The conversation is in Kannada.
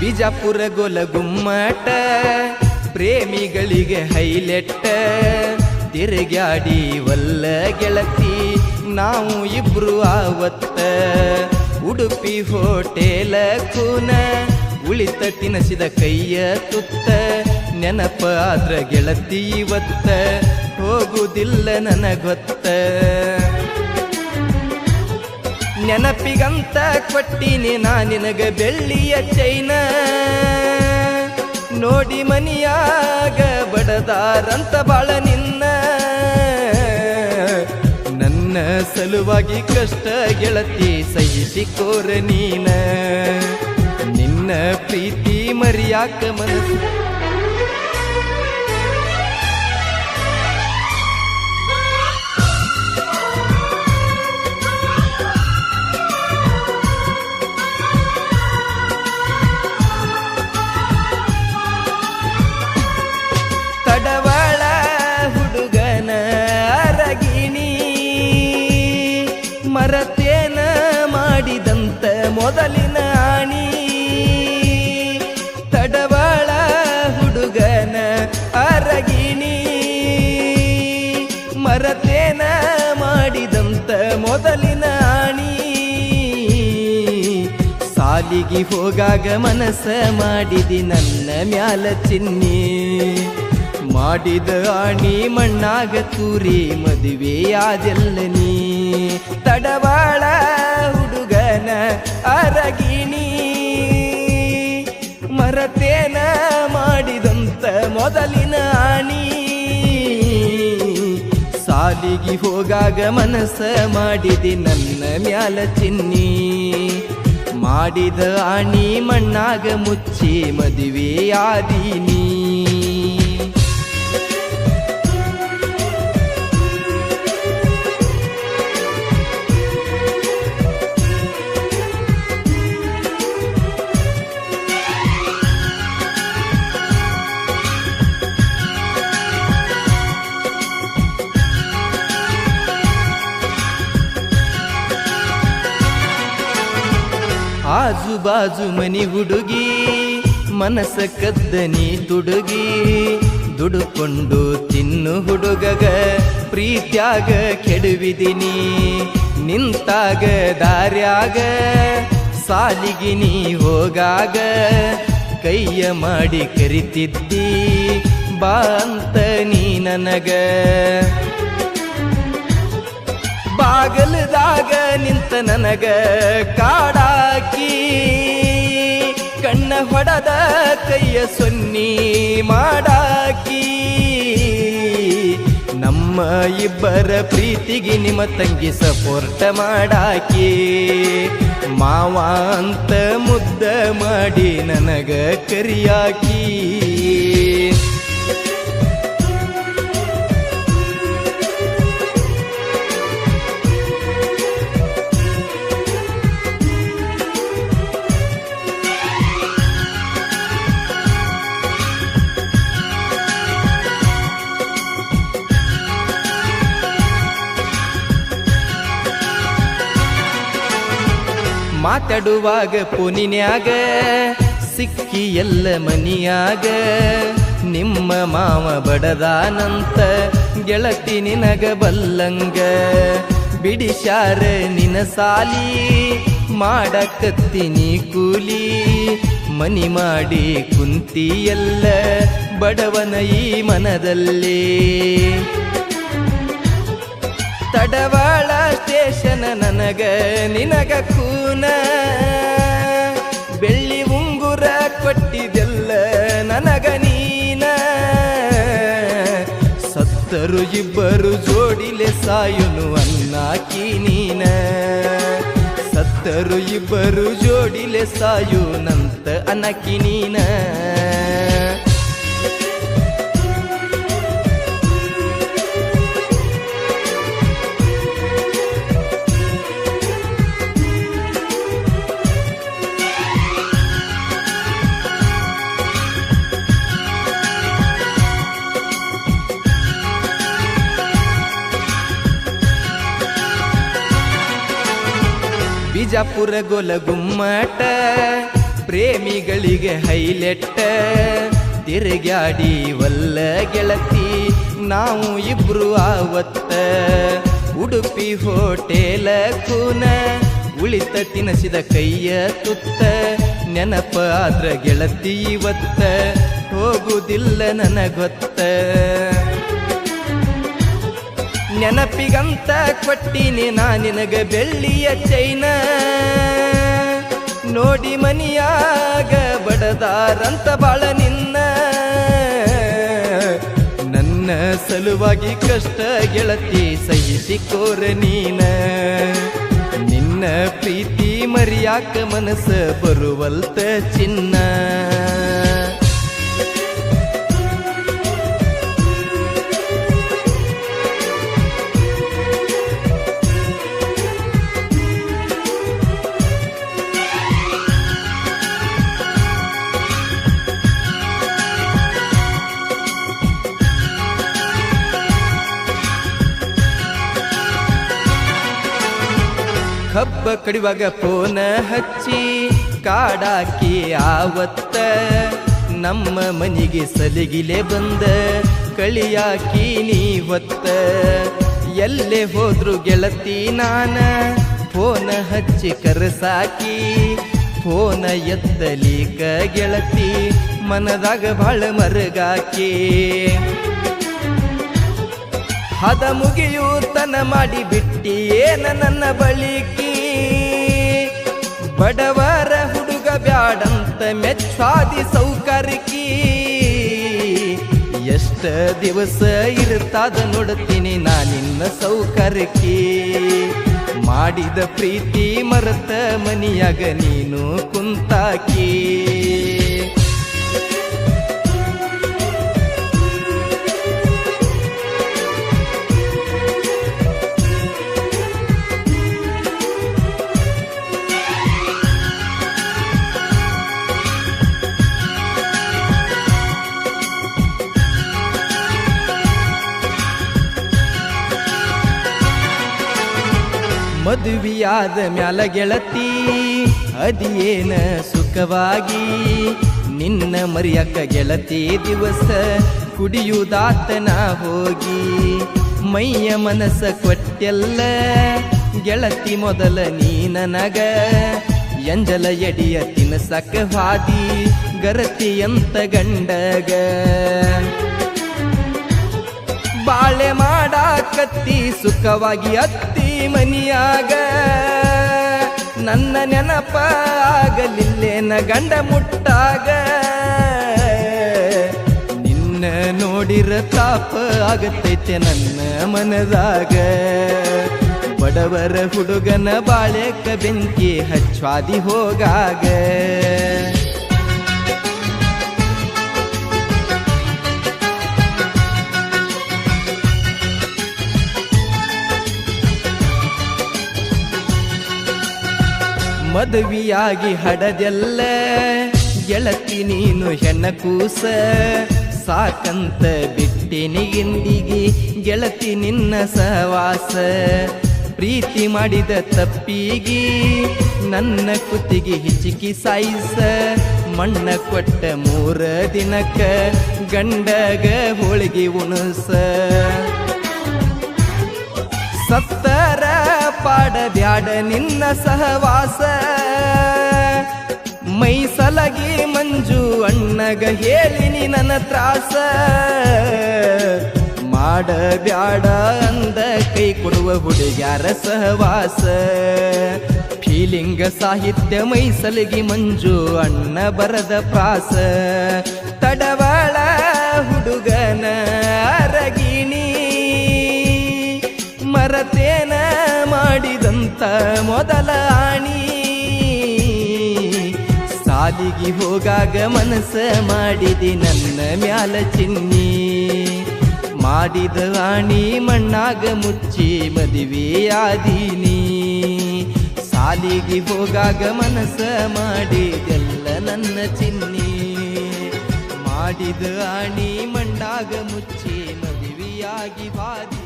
ಬಿಜಾಪುರ ಗೊಲ ಗುಮ್ಮಟ ಪ್ರೇಮಿಗಳಿಗೆ ಹೈಲೆಟ್ಟ ತಿರುಗಾಡಿ ವಲ್ಲ ಗೆಳತಿ, ನಾವು ಇಬ್ರು ಆವತ್ತ. ಉಡುಪಿ ಹೋಟೆಲ ಕೂನ, ಉಳಿತ ತಿನಸಿದ ಕೈಯ ತುತ್ತ, ನೆನಪ ಆದ್ರ ಗೆಳತಿ ಇವತ್ತ, ಹೋಗುದಿಲ್ಲ ನನಗೊತ್ತ. ನೆನಪಿಗಂತ ಕೊಟ್ಟಿನಿ ನಾ ನಿನಗ ಬೆಳ್ಳಿಯ ಚೈನ. ನೋಡಿ ಮನಿಯಾಗ ಬಡದಾರಂತ ಬಾಳ ನಿನ್ನ. ನನ್ನ ಸಲುವಾಗಿ ಕಷ್ಟ ಗೆಳತಿ ಸಹಿಸಿಕೋರ ನೀನ. ನಿನ್ನ ಪ್ರೀತಿ ಮರಿಯಾಕ ಮನಸ್ಸು ಮೊದಲಿನ ಆಣಿ. ತಡವಾಳ ಹುಡುಗನ ಅರಗಿಣಿ. ಮರತೇನ ಮಾಡಿದಂತ ಮೊದಲಿನ ಆಣಿ. ಸಾಲಿಗೆ ಹೋಗಾಗ ಮನಸ್ಸ ಮಾಡಿದಿ ನನ್ನ ಮ್ಯಾಲ ಚಿನ್ನಿ. ಮಾಡಿದ ಆಣಿ ಮಣ್ಣಾಗ ತೂರಿ ಮದುವೆಯಾದೆಲ್ಲ ನೀ. ತಡವಾಳ ಹುಡುಗನ ಅರಗಿಣಿ. ಮರತೇನ ಮಾಡಿದಂತ ಮೊದಲಿನ ಆಣಿ. ಸಾಲಿಗೆ ಹೋಗಾಗ ಮನಸ್ಸ ಮಾಡಿದಿ ನನ್ನ ಮ್ಯಾಲ ಚಿನ್ನಿ. ಮಾಡಿದ ಆಣಿ ಮಣ್ಣಾಗ ಮುಚ್ಚಿ ಮದುವೆಯಾದೀನಿ. ಆಜು ಬಾಜು ಮನಿ ಹುಡುಗಿ, ಮನಸ ಕದ್ದನಿ ತುಡುಗಿ, ದುಡುಕೊಂಡು ತಿನ್ನು ಹುಡುಗಗ, ಪ್ರೀತ್ಯಾಗ ಕೆಡುವಿದಿನಿ ನಿಂತಾಗ ದಾರ್ಯಾಗ ಸಾಲಿಗಿನಿ ಹೋಗಾಗ, ಕೈಯ ಮಾಡಿ ಕರಿತಿದ್ದಿ, ಬಾ ಅಂತ ನೀ ನನಗ. ಬಾಗಲದಾಗ ನಿಂತ ನನಗ ಕಾಡಾಕಿ, ಕಣ್ಣ ಹೊಡದ ಕೈಯ ಸೊನ್ನಿ ಮಾಡಾಕಿ. ನಮ್ಮ ಇಬ್ಬರ ಪ್ರೀತಿಗೆ ನಿಮ್ಮ ತಂಗಿ ಸಪೋರ್ಟ ಮಾಡಾಕಿ. ಮಾವ ಅಂತ ಮುದ್ದ ಮಾಡಿ ನನಗ ಕರಿಯಾಕಿ. ಮಾತಾಡುವಾಗ ಪುನಿನ್ಯಾಗ, ಸಿಕ್ಕಿ ಎಲ್ಲ ಮನಿಯಾಗ. ನಿಮ್ಮ ಮಾವ ಬಡದಾನಂತ, ಗೆಳತಿ ನಿನಗ ಬಲ್ಲಂಗ. ಬಿಡಿಶಾರ ನಿನ ಸಾಲಿ ಮಾಡಕತ್ತೀನಿ ಕೂಲಿ. ಮನಿ ಮಾಡಿ ಕುಂತಿ ಎಲ್ಲ ಬಡವನ ಈ ಮನದಲ್ಲಿ. ತಡವಾಳ ಸ್ಟೇಷನ್ ನನಗ, ನಿನಗ ಕೂನ. ಬೆಳ್ಳಿ ಉಂಗುರ ಕೊಟ್ಟಿದೆಲ್ಲ ನನಗ ನೀನ. ಸತ್ತರು ಇಬ್ಬರು ಜೋಡಿಲೆ ಸಾಯುನು ಅನ್ನಾಕಿ ನೀನ. ಸತ್ತರು ಇಬ್ಬರು ಜೋಡಿಲೆ ಸಾಯುನಂತ ಅನಕಿ ನೀನ. ಬಿಜಾಪುರ ಗುಮ್ಮಟ ಪ್ರೇಮಿಗಳಿಗೆ ಹೈಲೆಟ್ಟ ತಿರುಗಾಡಿ ವಲ್ಲ ಗೆಳತಿ, ನಾವು ಇಬ್ರು ಆವತ್ತ, ಉಡುಪಿ ಹೋಟೆಲ ಕೂನ, ಉಳಿತ ತಿನಸಿದ ಕೈಯ ತುತ್ತ, ನೆನಪ ಆದ್ರ ಗೆಳತಿ ಇವತ್ತ, ಹೋಗುದಿಲ್ಲ ನನಗೊತ್ತ. ನೆನಪಿಗಂತ ಕೊಟ್ಟಿನಿ ನಾ ನಿನಗ ಬೆಳ್ಳಿಯ ಚೈನ. ನೋಡಿ ಮನಿಯಾಗ ಬಡದಾರಂತ ಬಾಳ ನಿನ್ನ. ನನ್ನ ಸಲುವಾಗಿ ಕಷ್ಟ ಗೆಳತಿ ಸಹಿಸಿಕೋರ ನೀನ. ನಿನ್ನ ಪ್ರೀತಿ ಮರಿಯಾಕ ಮನಸ್ಸ ಬರುವಲ್ತ ಚಿನ್ನ. ಕಡಿವಾಗ ಫೋನ ಹಚ್ಚಿ ಕಾಡಾಕಿ ಆವತ್ತ. ನಮ್ಮ ಮನಿಗೆ ಸಲಿಗಿಲೆ ಬಂದ, ಕಳಿಯಾಕಿ ನೀವತ್ತ ಎಲ್ಲೇ ಹೋದ್ರು ಗೆಳತಿ ನಾನ ಫೋನ ಹಚ್ಚಿ ಕರೆಸಾಕಿ. ಫೋನ ಎತ್ತಲಿಕ ಗೆಳತಿ, ಮನದಾಗ ಬಾಳ ಮರಗಾಕಿ. ಹದ ಮುಗಿಯೂತನ ಮಾಡಿ ಬಿಟ್ಟಿ ಏನ ನನ್ನ ಬಳಿಕಿ ಬಡವರ ಹುಡುಗ ಬ್ಯಾಡಂತ ಮೆಚ್ಚಾದಿ ಸೌಕರ್ಕಿ. ಎಷ್ಟ ದಿವಸ ಇರ್ತಾದ ನೋಡ್ತೀನಿ ನಾ ನಿನ್ನ ಸೌಕರ್ಯಕಿ ಮಾಡಿದ ಪ್ರೀತಿ ಮರತ ಮನಿಯಾಗ ನೀನು ಕುಂತಾಕಿ. ಮದುವೆಯಾದ ಮ್ಯಾಲ ಗೆಳತಿ, ಅದೇನ ಸುಖವಾಗಿ? ನಿನ್ನ ಮರಿಯಕ್ಕ ಗೆಳತಿ ದಿವಸ ಕುಡಿಯುವುದಾತನ ಹೋಗಿ. ಮೈಯ ಮನಸ್ಸ ಕೊಟ್ಟೆಲ್ಲ ಗೆಳತಿ ಮೊದಲ ನೀ ನನಗ. ಎಂಜಲ ಎಡಿಯ ತಿನಸಕ ಹಾದಿ ಗರತಿಯಂತ ಗಂಡಗ. ಬಾಳೆ ಮಾಡಾಕತ್ತಿ ಸುಖವಾಗಿ ಅತ್ತಿ ಮನಿಯಾಗ ನನ್ನ ನೆನಪಾಗಲಿಲ್ಲೇನ ಗಂಡ ಮುಟ್ಟಾಗ? ನಿನ್ನ ನೋಡಿರ ತಾಪ ಆಗತೈತೆ ನನ್ನ ಮನದಾಗ. ಬಡವರ ಹುಡುಗನ ಬಾಳೆಕ ಬೆಂಕಿ ಹಚ್ಚಾದಿ ಹೋಗಾಗ. ಮದುವೆಯಾಗಿ ಹಡದೆಲ್ಲ. ಗೆಳತಿ ನೀನು ಹೆಣ್ಣ ಕೂಸ, ಸಾಕಂತ ಬಿಟ್ಟಿನಿ ಇಂದಿಗಿ. ಗೆಳತಿ ನಿನ್ನ ಸಹವಾಸ, ಪ್ರೀತಿ ಮಾಡಿದ ತಪ್ಪಿಗಿ. ನನ್ನ ಕುತ್ತಿಗೆ ಹಿಚಿಕಿ ಸಾಯಿಸ, ಮಣ್ಣ ಕೊಟ್ಟ ಮೂರ ದಿನಕ್ಕ ಗಂಡಗ ಹೋಳಿಗೆ ಉಣಸ. ಸತ್ತರ ಪಾಡ ಬ್ಯಾಡ ನಿನ್ನ ಸಹವಾಸ. ಮೈ ಸಲಗಿ ಮಂಜು ಅಣ್ಣಗ ಹೇಳಿನಿ ನನ್ನ ತ್ರಾಸ. ಮಾಡ ಬ್ಯಾಡ ಅಂದ ಕೈ ಕೊಡುವ ಹುಡುಗ್ಯಾರ ಸಹವಾಸ. ಫೀಲಿಂಗ ಸಾಹಿತ್ಯ ಮೈ ಸಲಗಿ ಮಂಜು ಅಣ್ಣ ಬರದ ಪ್ರಾಸ. ತಡವಾಳ ಮಾಡಿದಂತ ಮೊದಲ ಆಣಿ. ಸಾಲಿಗೆ ಹೋಗಾಗ ಮನಸ್ಸ ಮಾಡಿದಿ ನನ್ನ ಮ್ಯಾಲ ಚಿನ್ನಿ. ಮಾಡಿದ ಆಣಿ ಮಣ್ಣಾಗ ಮುಚ್ಚಿ ಮದುವೆಯಾದೀನಿ ಸಾಲಿಗೆ ಹೋಗಾಗ ಮನಸ್ಸ ಮಾಡಿದೆಲ್ಲ ನನ್ನ ಚಿನ್ನಿ. ಮಾಡಿದ ಆಣಿ ಮಣ್ಣಾಗ ಮುಚ್ಚಿ ಮದುವೆಯಾಗಿ ಬಾದಿ